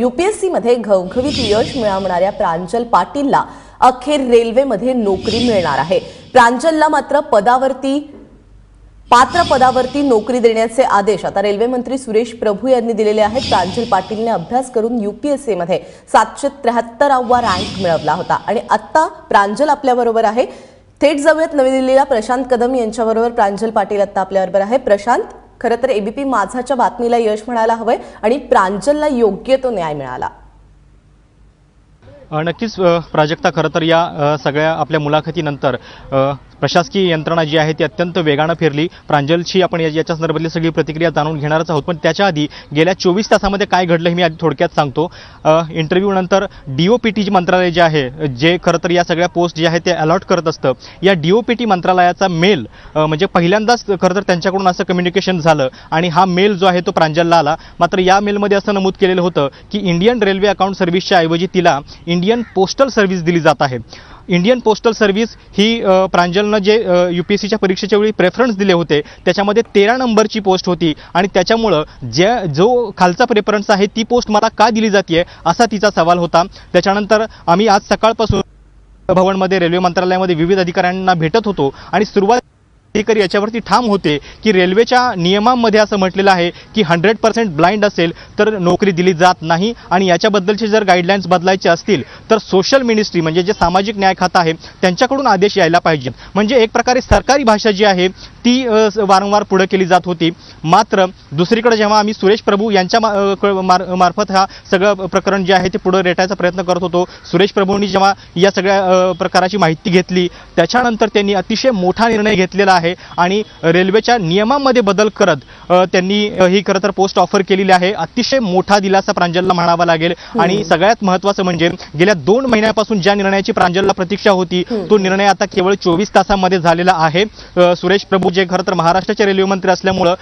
UPSC मध्ये घवघवीत यश मिळवणाऱ्या प्रांजल पाटीलला अखेर रेल्वेमध्ये नोकरी मिळणार आहे. प्रांजलला मात्र पदावरती पात्र पदावरती नोकरी देण्याचे आदेश आता रेल्वे मंत्री सुरेश प्रभू यांनी दिलेले आहेत. प्रांजल पाटीलने अभ्यास करून युपीएससी मध्ये सातशे त्र्याहत्तरावा रँक मिळवला होता. आणि आत्ता प्रांजल आपल्याबरोबर आहे. थेट जाऊयात नवी दिल्लीला. प्रशांत कदम यांच्याबरोबर प्रांजल पाटील आत्ता आपल्याबरोबर आहे. प्रशांत खरं तर एबीपी माझाच्या बातमीला यश म्हणायला हवंय आणि प्रांजलला योग्य तो न्याय मिळाला. नक्कीच प्राजक्ता खरं तर या सगळ्या आपल्या मुलाखतीनंतर प्रशासकीय यंत्रणा जी आहे ती अत्यंत वेगानं फिरली. प्रांजलची आपण या- याच्या संदर्भातली सगळी प्रतिक्रिया जाणून घेणारच आहोत. पण त्याच्या आधी गेल्या चोवीस तासामध्ये काय घडलं हे मी आधी थोडक्यात सांगतो. इंटरव्ह्यू नंतर डीओपीटी मंत्रालय जे आहे जे खरं तर या सगळ्या पोस्ट जे आहे ते अलॉट करत असतं. या डीओपीटी मंत्रालयाचा मेल म्हणजे पहिल्यांदाच खरं तर त्यांच्याकडून असं कम्युनिकेशन झालं आणि हा मेल जो आहे तो प्रांजलला आला. मात्र या मेलमध्ये असं नमूद केलेलं होतं की इंडियन रेल्वे अकाउंट सर्व्हिसच्या ऐवजी तिला इंडियन पोस्टल सर्व्हिस दिली जात आहे. इंडियन पोस्टल सर्व्हिस ही प्रांजलनं जे यू पी एस सीच्या परीक्षेच्या वेळी प्रेफरन्स दिले होते त्याच्यामध्ये तेरा नंबरची पोस्ट होती आणि त्याच्यामुळं ज्या जो खालचा प्रेफरन्स आहे ती पोस्ट मला का दिली जाते असा तिचा सवाल होता. त्याच्यानंतर आम्ही आज सकाळपासून भवनमध्ये रेल्वे मंत्रालयामध्ये विविध अधिकाऱ्यांना भेटत होतो आणि सुरुवात अधिकारी याच्यावरती ठाम होते की रेल्वेच्या नियमांमध्ये असं म्हटलेलं आहे की हंड्रेड पर्सेंट ब्लाइंड असेल तर नोकरी दिली जात नाही. आणि याच्याबद्दलचे जर गाईडलाईन्स बदलायचे असतील तर सोशल मिनिस्ट्री म्हणजे जे सामाजिक न्याय खातं आहे त्यांच्याकडून आदेश यायला पाहिजे. म्हणजे एक प्रकारे सरकारी भाषा जी आहे ती वारंवार पुढे केली जात होती. मात्र दुसरीकडे जेव्हा आम्ही सुरेश प्रभू यांच्या मा- क- मार- मार्फत हा सगळं प्रकरण जे आहे ते पुढे रेटायचा प्रयत्न करत होतो. सुरेश प्रभूंनी जेव्हा या सगळ्या प्रकाराची माहिती घेतली त्याच्यानंतर त्यांनी अतिशय मोठा निर्णय घेतलेला आहे. आणि रेल्वेच्या नियमांमध्ये बदल करत त्यांनी ही खरं तर पोस्ट ऑफर केलेली आहे. अतिशय मोठा दिलासा प्रांजलला म्हणावा लागेल. आणि सगळ्यात महत्त्वाचं म्हणजे गेल्या दोन महिन्यापासून ज्या निर्णयाची प्रांजलला प्रतीक्षा होती तो निर्णय आता केवळ चोवीस तासांमध्ये झालेला आहे. सुरेश प्रभू जे खरं तर महाराष्ट्राचे रेल्वे मंत्री असल्यामुळं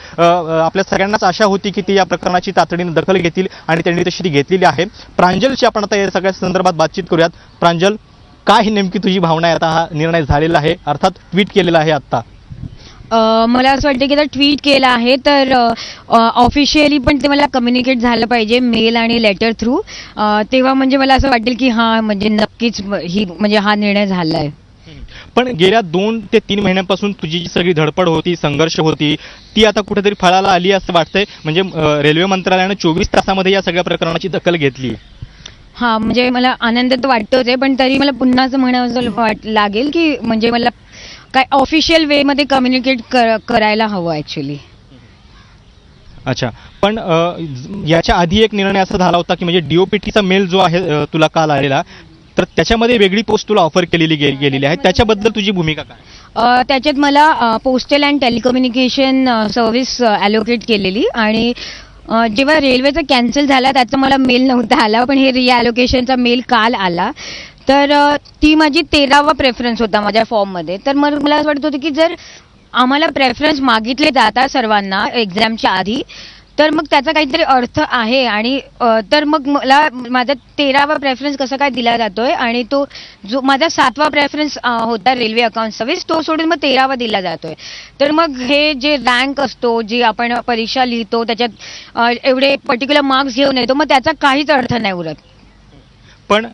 आपल्या सगळ्यांनाच आशा होती की ते या प्रकरणाची तातडीने दखल घेतील आणि त्यांनी तशी ती घेतलेली आहे. प्रांजलची आपण आता या सगळ्या संदर्भात बातचीत करूयात. प्रांजल काय ही नेमकी तुझी भावना आहे? आता हा निर्णय झालेला आहे अर्थात ट्विट केलेला आहे आता मला असं वाटतं की आता ट्विट केलं आहे तर ऑफिशियली पण ते मला कम्युनिकेट झालं पाहिजे मेल आणि लेटर थ्रू तेव्हा म्हणजे मला असं वाटेल की हां म्हणजे नक्कीच ही म्हणजे हा निर्णय झाला आहे पण गेल्या दोन ते तीन महिन्यांपासून तुझी जी सगळी धडपड होती संघर्ष होती ती आता कुठेतरी फळाला आली असं वाटतंय? म्हणजे रेल्वे मंत्रालयानं चोवीस तासामध्ये या सगळ्या प्रकरणाची दखल घेतली. हा म्हणजे मला आनंद तर वाटतोच आहे पण तरी मला पुन्हा असं म्हणावं वाट लागेल की म्हणजे मला काय ऑफिशियल वेमध्ये कम्युनिकेट करायला हवं ॲक्च्युली अच्छा. पण याच्या आधी एक निर्णय असा झाला होता की म्हणजे डीओपीटीचा मेल जो आहे तुला काल आलेला तर त्याच्यामध्ये वेगळी पोस्ट तुला ऑफर केलेली गे- गेलेली आहे. त्याच्याबद्दल तुझी भूमिका काय? त्याच्यात मला postal and telecommunication service allocate केलेली आणि जेव्हा रेल्वेचा कॅन्सल झाला त्याचा मला मेल नव्हता आला पण हे रिॲलोकेशनचा मेल काल आला. तर ती माझी तेरावा प्रेफरन्स होता माझ्या फॉर्ममध्ये तर मग मला असं वाटत होतं की जर आम्हाला प्रेफरन्स मागितले जातात सर्वांना एक्झामच्या आधी तर मग त्याचा काहीतरी अर्थ आहे. आणि तर मग मला माझा तेरावा प्रेफरन्स कसा काय दिला जातोय आणि तो जो माझा सातवा प्रेफरन्स होता रेल्वे अकाउंट सर्व्हिस तो सोडून मग तेरावा दिला जातोय. तर मग हे जे रँक असतो जी आपण परीक्षा लिहितो त्याच्यात एवढे पर्टिक्युलर मार्क्स घेऊन येतो मग त्याचा काहीच अर्थ नाही उरत. पण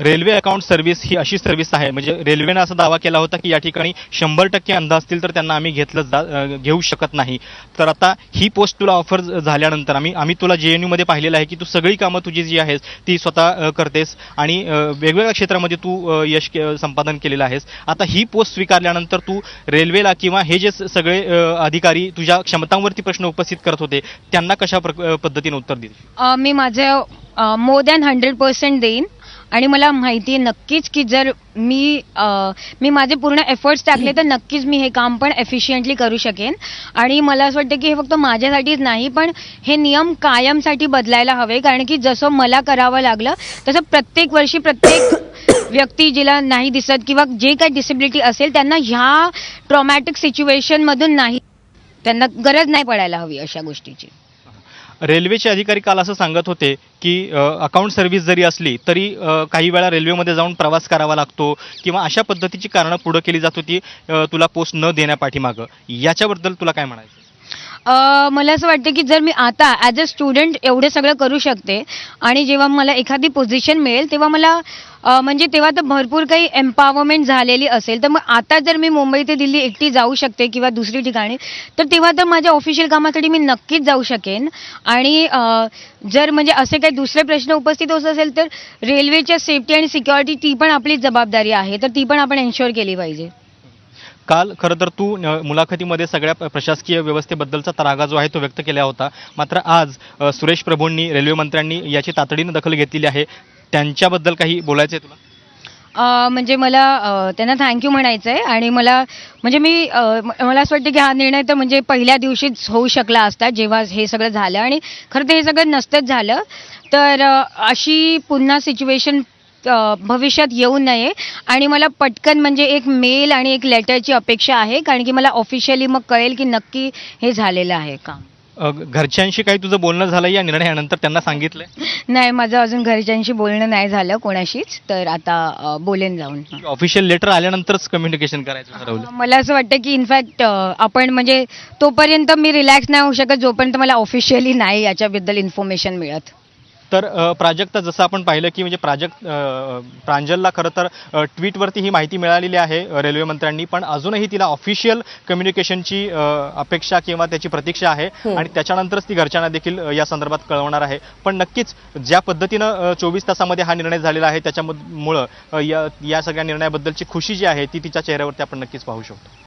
रेल्वे अकाउंट सर्व्हिस ही अशी सर्व्हिस आहे. म्हणजे रेल्वेनं असा दावा केला होता की या ठिकाणी शंभर टक्के अंदाज असतील तर त्यांना आम्ही घेतलं जा घेऊ शकत नाही. तर आता ही पोस्ट तुला ऑफर झाल्यानंतर आम्ही आम्ही तुला जे एन यूमध्ये पाहिलेलं आहे की तू सगळी कामं तुझी जी आहेस ती स्वतः करतेस आणि वेगवेगळ्या क्षेत्रामध्ये तू यश के- संपादन केलेलं आहेस. आता ही पोस्ट स्वीकारल्यानंतर तू रेल्वेला किंवा हे जे सगळे अधिकारी तुझ्या क्षमतांवरती प्रश्न उपस्थित करत होते त्यांना कशा प्रक- पद्धतीने उत्तर दिले मी माझ्या मोर दॅन हंड्रेड पर्सेंट देईन. आणि मला माहिती आहे नक्कीच की जर मी अ, मी माझे पूर्ण एफर्ट्स टाकले तर नक्कीच मी हे काम पण एफिशियंटली करू शकेन. आणि मला असं वाटतं की हे फक्त माझ्यासाठीच नाही पण हे नियम कायमसाठी बदलायला हवे. कारण की जसं मला करावं लागलं तसं प्रत्येक वर्षी प्रत्येक व्यक्ती जिला नाही दिसत किंवा जे काही डिसेबिलिटी असेल त्यांना ह्या ट्रॉमॅटिक सिच्युएशनमधून नाही त्यांना गरज नाही पडायला हवी अशा गोष्टीची. रेल्वेचे अधिकारी काल असं सांगत होते की अकाउंट सर्व्हिस जरी असली तरी काही वेळा रेल्वेमध्ये जाऊन प्रवास करावा लागतो किंवा अशा पद्धतीची कारणं पुढं केली जात होती तुला पोस्ट न देण्यापाठीमागं. याच्याबद्दल तुला काय म्हणायचं? मला असं वाटतं की जर मी आता ॲज अ स्टुडंट एवढं सगळं करू शकते आणि जेव्हा मला एखादी पोझिशन मिळेल तेव्हा मला म्हणजे तेव्हा तर भरपूर काही एम्पावरमेंट झालेली असेल. तर मग आता जर मी मुंबई ते दिल्ली एकटी जाऊ शकते किंवा दुसरी ठिकाणी तर तेव्हा तर माझ्या ऑफिशियल कामासाठी मी नक्कीच जाऊ शकेन. आणि जर म्हणजे असे काही दुसरे प्रश्न उपस्थित होत असेल तर रेल्वेच्या सेफ्टी आणि सिक्युरिटी ती पण आपली जबाबदारी आहे. तर ती पण आपण एन्श्युअर केली पाहिजे. काल खरं तर तू मुलाखतीमध्ये सगळ्या प्रशासकीय व्यवस्थेबद्दलचा तरागा जो आहे तो व्यक्त केला होता. मात्र आज सुरेश प्रभूंनी रेल्वे मंत्र्यांनी याची तातडीनं दखल घेतलेली आहे. त्यांच्याबद्दल काही बोलायचं आहे तुला म्हणजे मला त्यांना थँक्यू म्हणायचं आहे आणि मला म्हणजे मी मला असं वाटतं की हा निर्णय तर म्हणजे पहिल्या दिवशीच होऊ शकला असता जेव्हा हे सगळं झालं. आणि खरं तर हे सगळं नसतंच झालं. तर अशी पुन्हा सिच्युएशन भविष्यात येऊ नये. आणि मला पटकन म्हणजे एक मेल आणि एक लेटरची अपेक्षा आहे कारण की मला ऑफिशियली मग कळेल की नक्की हे झालेलं आहे काम. अ, घरच्यांशी काही तुझं बोलणं झालं या निर्णयानंतर त्यांना सांगितलंय? नाही माझं अजून घरच्यांशी बोलणं नाही झालं कोणाशीच तर आता बोलेन जाऊन. ऑफिशियल लेटर आल्यानंतरच कम्युनिकेशन करायचं ठरवलं. मला असं वाटतं की इनफॅक्ट आपण म्हणजे तोपर्यंत मी रिलॅक्स नाही होऊ शकत जोपर्यंत मला ऑफिशियली नाही याच्याबद्दल इन्फॉर्मेशन मिळत. तर प्राजक्ता जसं आपण पाहिलं की म्हणजे प्राजक्त प्रांजलला खरं तर ट्विटवरती ही माहिती मिळालेली आहे रेल्वे मंत्र्यांनी. पण अजूनही तिला ऑफिशियल कम्युनिकेशनची अपेक्षा किंवा त्याची प्रतीक्षा आहे आणि त्याच्यानंतरच ती घरच्यांना देखील या संदर्भात कळवणार आहे. पण नक्कीच ज्या पद्धतीनं चोवीस तासामध्ये हा निर्णय झालेला आहे त्याच्यामुळं या सगळ्या निर्णयाबद्दलची खुशी जी आहे ती तिच्या चेहऱ्यावरती आपण नक्कीच पाहू शकतो.